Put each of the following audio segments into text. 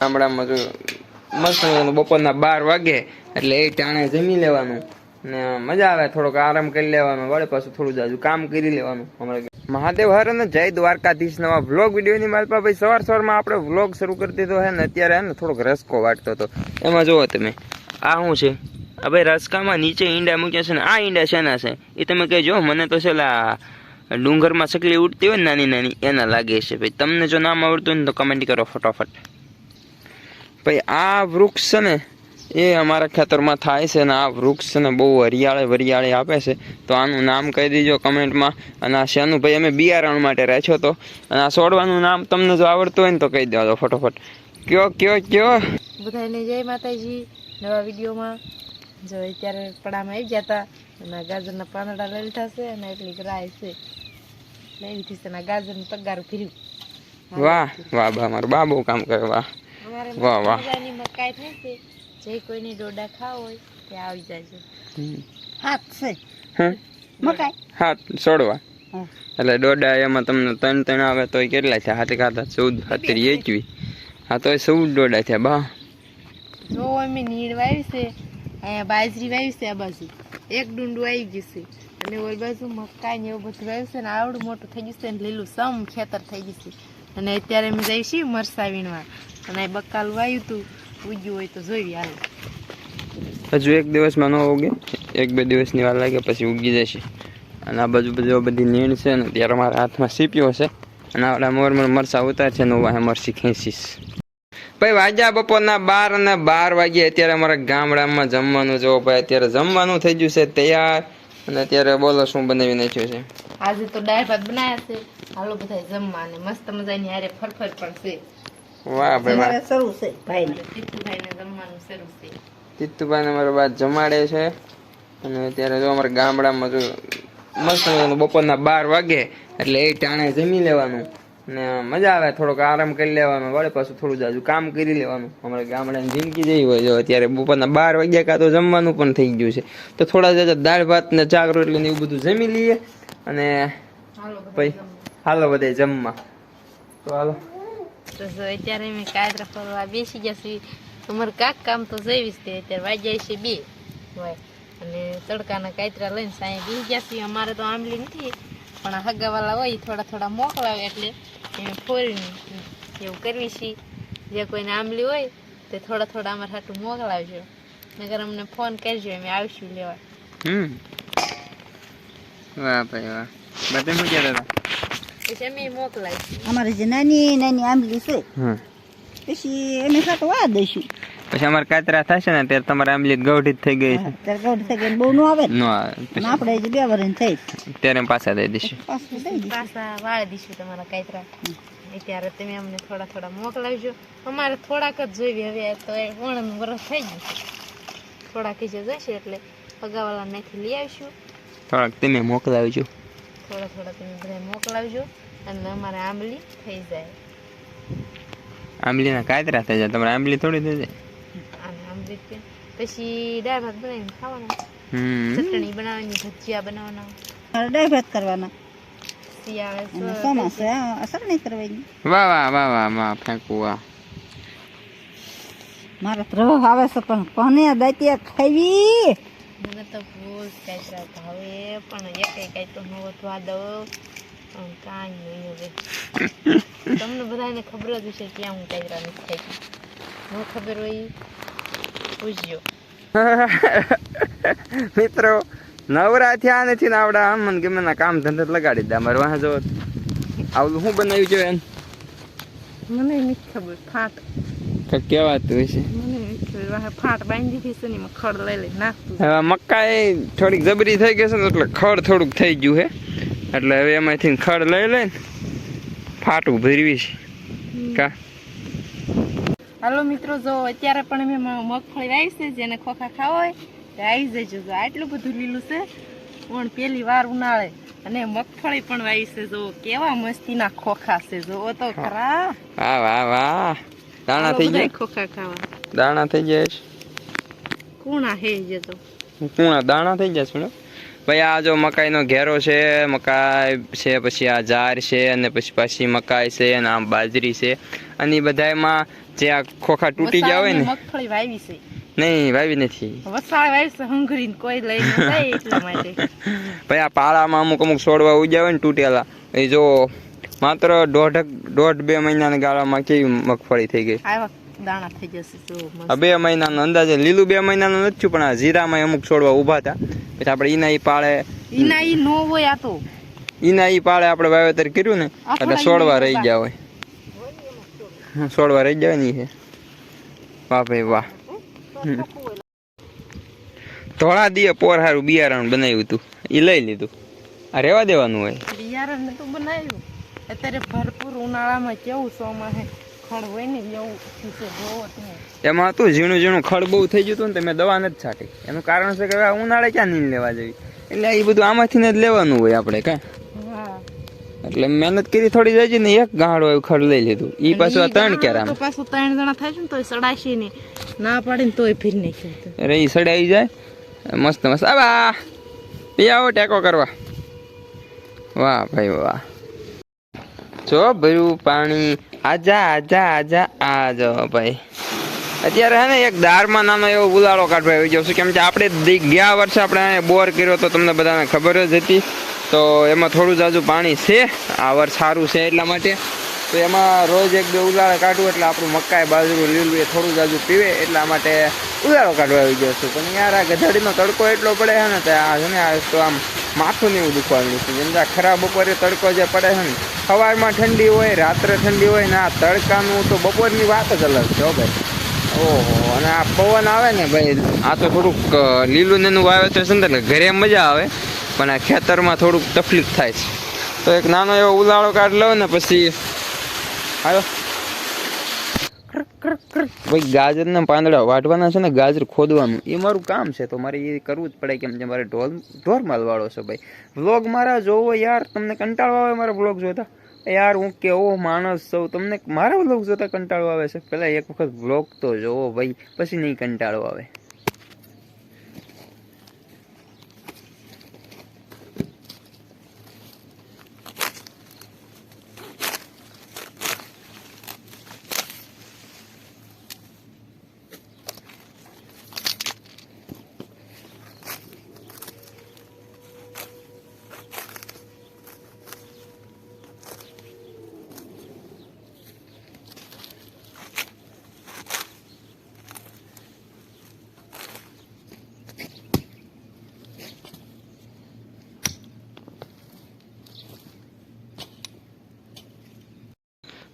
ગામડામાં જો મસ્ત બપોરના બાર વાગે, એટલે એ ટાણે જમી લેવાનું. ને મજા આવે, થોડોક આરામ કરી લેવાનો, વળે પાછું થોડું જાજુ કામ કરી લેવાનું. અમારે મહાદેવ હર અને જય દ્વારકાધીશ નવા વ્લોગ વિડીયોની માલપા ભાઈ સવાર સવારમાં આપણે વ્લોગ શરૂ કરી દીધો હે ને, અત્યારે હે ને થોડોક રસકો વાટતો હતો. એમાં જુઓ તમે, આ શું છે? આ રસકામાં નીચે ઈંડા મૂક્યા છે ને, આ ઈંડા શેના છે? એ તમે કહેજો, મને તો છે ડુંગરમાં સકલી ઉડતી હોય નાની નાની, એના લાગે છે ભાઈ. તમને જો નામ આવડતું હોય ને તો કમેન્ટ કરો ફટાફટ. ભાઈ આ વૃક્ષ છે ને એ અમારા ખેતરમાં થાય છે ને આ વૃક્ષ ને બહુ હરિયાળે વરિયાળે આપે છે. તો આનું નામ કહી દીજો કમેન્ટમાં. અને આ શેનું ભાઈ અમે બિયારણ માટે રાખ્યો તો. અને આ છોડવાનું નામ તમને જો આવડતું હોય ને તો કહી દેજો ફટોફટ. કયો કયો કયો? બધાને જય માતાજી નવા વિડીયોમાં. જો અત્યારે પડામાં આવી ગયા હતા અને ગાજરના પાંદડા લઈ લીધા છે અને એટલી રાય છે. લઈ લીધી છે અને ગાજરનું તગારું ફીર્યું વાહ વાહ બા મારું બા બહુ કામ કરે વાહ. વાહ, વાહ. મજાની મકાઈ થાય છે. જે કોઈને ડોડા ખાવ હોય તે આવી જાય છે. હાથ છે? મકાઈ? હાથ છોડવા. એટલે દોડા એમાં તમને ત્રણ ત્રણ આવે તો કેટલા છે હાથે ખાતા ચૌદ હાથરી એકવી. હા તો ચૌદ દોડા છે બા. જો અમે નીર વાવી છે અહીંયા બાજરી વાવી છે આ બાજુ. એક ડુંડું આવી ગયું છે. અને ઓલ બાજુ મકાઈ ને એવું બધું વાવ્યું છે ને આવડું મોટું થઈ ગયું છે ને લીલું સમ ખેતર થઈ ગયું છે. અને અત્યારે અમે જઈશું મરસા વીણવા અને આ બકાલું વાવ્યું હતું ઉગ્યું હોય તો જોઈ હાલ. હજુ એક દિવસમાં ન ઉગે એક બે દિવસની વાર લાગે પછી ઉગી જશે. અને આ બાજુ બધું બધી નીણ છે ને ત્યારે મારા હાથમાં સીપ્યો છે અને આપણા મોર મોર મરસા ઉતાર છે ને હું વાહે મરસી ખેંચીશ. ભાઈ વાગ્યા બપોરના બાર અને બાર વાગ્યા અત્યારે અમારા ગામડામાં જમવાનું જોવો ભાઈ અત્યારે જમવાનું થઈ ગયું છે તૈયાર. અને અત્યારે બોલો શું બનાવી નાખ્યું છે? આજે તો દાળ ભાત બનાવ્યા છે. હાલો બધા જમવા ને મસ્ત મજાની હારે ફરફર પણ છે. વાહ ભાઈ વાહ. શરૂ છે. ભાઈ તીતુભાઈ ને જમવાનું શરૂ છે. તીતુભાઈ અમારા બાદ જમાડે છે. અને અત્યારે જો અમારા ગામડામાં જો મસ્ત મજાનું બપોરના બાર વાગે એટલે એ ટાણે જમી લેવાનું. ને મજા આવે થોડોક આરામ કરી લેવાનો વળે પાછું થોડું જાજુ કામ કરી લેવાનું. અમારા ગામડાની જિંદગી જેવી હોય. જો અત્યારે બપોરના બાર વાગ્યા કાં તો જમવાનું પણ થઈ ગયું છે. તો થોડા જાજા દાળ ભાત ને ચાક રોટલી ને એવું બધું જમી લઈએ. અને ભાઈ હાલો બધે જમવા. તો હાલો. તો અત્યારે અમે કાયદરા ફરવા બેસી જશે અમારે કાક કામ તો જઈવીશ તે અત્યારે વાગ્યા છે બે. હોય. અને તડકાના કાયતરા લઈને સાંજે બેસી જશે અમારે તો આંબલી નથી પણ હગાવાલા હોય થોડા થોડા મોકલાવે એટલે એને ફોરીને એવું કરવી છે જે કોઈને આંબલી હોય તે થોડા થોડા અમારે હાટું મોકલાવજો. નગર અમને ફોન કરજો અમે આવીશું લેવા. હમ. વાહ ભાઈ વાહ. બધે મજા દાદા અમારે જે નાની નાની આંબલી છે પછી પછી અમે વા દઈશું. પછી અમારે કાતરા થશે ને ત્યારે તમારે આંબલી ગૌઠી જ થઈ ગઈ છે. ત્યારે ગૌડ થઈ ગઈ બહુ ન આવે ને. આવે આપણે જે બે વરણ થઈ ત્યારે પાછા દઈ દઈશું. પાછું વાળી દઈશું તમારા કાતરા. અત્યારે તમે અમને થોડા થોડા મોકલાવજો અમારે થોડાક જ જોઈએ હવે તો એ વણ વરસ થઈ ગયું થોડાક જે જોઈશે એટલે પગાવાળા નાખી લઈ આવીશું. થોડાક તમે મોકલાવજો થોડા થોડા તમે બધા મોકલાવજો અને અમારે આંબલી થઈ જાય. આંબલીના કાતરા થઈ જાય. તમારે આંબલી થોડી થઈ જાય. આંબલી પછી દાળ ભાત બનાવીને ખાવાના. ચટણી બનાવવાની ભજીયા બનાવવાના. દાળ ભાત કરવાના. ચોમાસે અસર નહીં કરવાની. વાહ વાહ વાહ વાહ વાહ ફેંકવું વાહ. મારે તો આવે છે પણ કોને દાંતિયા ખાવી? જ કાંઈ પણ એકે કાંઈ તો ન વધવા દઉં કાંઈ નહીં હવે તમને બધાને ખબર જ હશે ક્યાં હું કાંઈ નથી ન ખબર હોય પૂછજો મિત્રો, નવરા થયા નથી ને આવડા આમ મને ગમે કામ ધંધા લગાડી દે અમારે. વાહ, જો આવલું શું બનાવ્યું છે એમ? મને નથી ખબર ફાટ કંઈક કહેવાતું હશે ફાટ બાંધી દીધી છે ને ખડ લઈ લઈ નાખતું હવે મકાઈ થોડીક જબરી થઈ ગઈ છે ને એટલે ખડ થોડુંક થઈ ગયું હે એટલે હવે એમાંથી ખડ લઈ લઈને ફાટું ભરવી છે. કા? હાલો મિત્રો જો અત્યારે પણ મેં મગફળી વાવી છે જેને ખોખા ખાવા હોય તો આવી જજો. જો આટલું બધું લીલું છે પણ પેલી વાર ઉનાળે. અને મગફળી પણ વાવી છે જો કેવા મસ્તીના ખોખા છે જો તો ખરા. વાહ વાહ વાહ. દાણા થઈ ગયા? ખોખા ખાવા. દાણા થઈ જાય છે? કુણા હે જે તો. કુણા દાણા થઈ જાય છે ભાઈ આ જો મકાઈનો ઘેરો છે મકાઈ છે પછી આ જાર છે અને પછી પાછી મકાઈ છે અને આમ બાજરી છે. અને એ બધામાં જે આ ખોખા તૂટી ગયા હોય ને મગફળી વાવી છે. નહીં વાવી નથી. કોઈ લઈ જાય એટલા માટે. ભાઈ આ પાળામાં અમુક અમુક છોડવા ઉજ્યા હોય ને તૂટેલા. એ જો માત્ર દોઢ દોઢ બે મહિનાના ગાળામાં કેવી મગફળી થઈ ગઈ? દાણા થઈ જશે આ બે મહિનાનો અંદાજે લીલું બે મહિનાનું નથી પણ આ જીરામાં અમુક છોડવા ઊભા હતા. પછી આપણે ઈના ઈ પાળે ઈના ઈ નો હોય આ તો. ઈના ઈ પાળે આપણે વાવેતર કર્યું ને એટલે છોડવા રહી ગયા હોય. છોડવા રહી ગયા ને છે વાહ ભાઈ વાહ. ધોળા દીએ પોર હારું બિયારણ બનાવ્યું હતું. એ લઈ લીધું. આ રેવા દેવાનું હોય. બિયારણ તો બનાવ્યું. અત્યારે ભરપૂર ઉનાળામાં કેવું ચોમાસે ખડ હોય ને એવું છે જોવો એમાં હતું ઝીણું ઝીણું ખડ બહુ થઈ ગયું હતું ને તો મેં દવા નથી છાંટી. એનું કારણ છે કે ઉનાળે ક્યાં નીંદ લેવા જેવી? એટલે એ બધું આમાંથી જ લેવાનું હોય આપણે કાં એટલે મહેનત કરી થોડી જાય છે ને એક ગાંડો એવું ખડ લઈ લીધું. ઈ પાછું આ ત્રણ કેરા પાછું ત્રણ જણા થાય છે ને તોય સડાશી ને ના પાડે ને તોય ફીર નહીં અરે ઈ સડાઈ જાય. મસ્ત મસ્ત. આવા પી આવો ટેકો કરવા. વાહ ભાઈ વાહ. જો ભર્યું પાણી. આજા આજા આજા આ જો ભાઈ. અત્યારે હે ને એક દારમાં નાનો એવો ઉલાળો કાઢવા આવી ગયો છે. કેમ કે આપણે ગયા વર્ષે આપણે બોર કર્યો તો તમને બધાને ખબર જ હતી. તો એમાં થોડું જાજુ પાણી છે. આ વર્ષ સારું છે એટલા માટે. તો એમાં રોજ એક બે ઉલાળા કાઢવું એટલે આપણું મકાઈ, બાજરું, લીલું એ થોડું જાજુ પીવે એટલા માટે ઉલાળો કાઢવા આવી ગયો છું. પણ યાર આ ગધેડીનો તડકો એટલો પડે છે ને, તો આ છે ને, આ તો આમ માથું ને એવું દુખવાનું છે. જેમ ખરાબ બપોરે તડકો જે પડે છે ને સવારમાં ઠંડી હોય, રાત્રે ઠંડી હોય ને આ તડકાનું તો બપોરની વાત જ અલગ છે ભાઈ. ઓહો, અને આ પવન આવે ને ભાઈ, આ તો થોડુંક લીલું નેનું વાવેતર છે ને એટલે ઘરે મજા આવે, પણ આ ખેતરમાં થોડુંક તકલીફ થાય છે. તો એક નાનો એવો ઉલાળો કાઢ લો ને પછી હાલો. ભાઈ, ગાજરના પાંદડા વાટવાના છે ને, ગાજર ખોદવાનું. એ મારું કામ છે, તો મારે એ કરવું જ પડે કેમ કે મારે ઢોલ ઢોરમાલ વાળો છે ભાઈ. વ્લોગ મારા જોવો યાર, તમને કંટાળો આવે મારા વ્લોગ જોતા? યાર, હું કેવો માણસ છું. તમને મારા વ્લોગ જોતા કંટાળો આવે છે? પહેલાં એક વખત વ્લોગ તો જોવો ભાઈ, પછી નહીં કંટાળો આવે.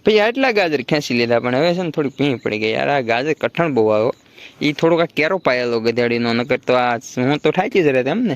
ભાઈ આટલા ગાજર ખેંચી લીધા, પણ હવે છે ને થોડી ભીણ પડી ગઈ. યાર, આ ગાજર કઠણ બહુ આવ્યો એ થોડોક આ કેરો પાયેલો ગધેડીનો, નકર તો આ હું તો ઠાચી જ રહેતા એમ ને.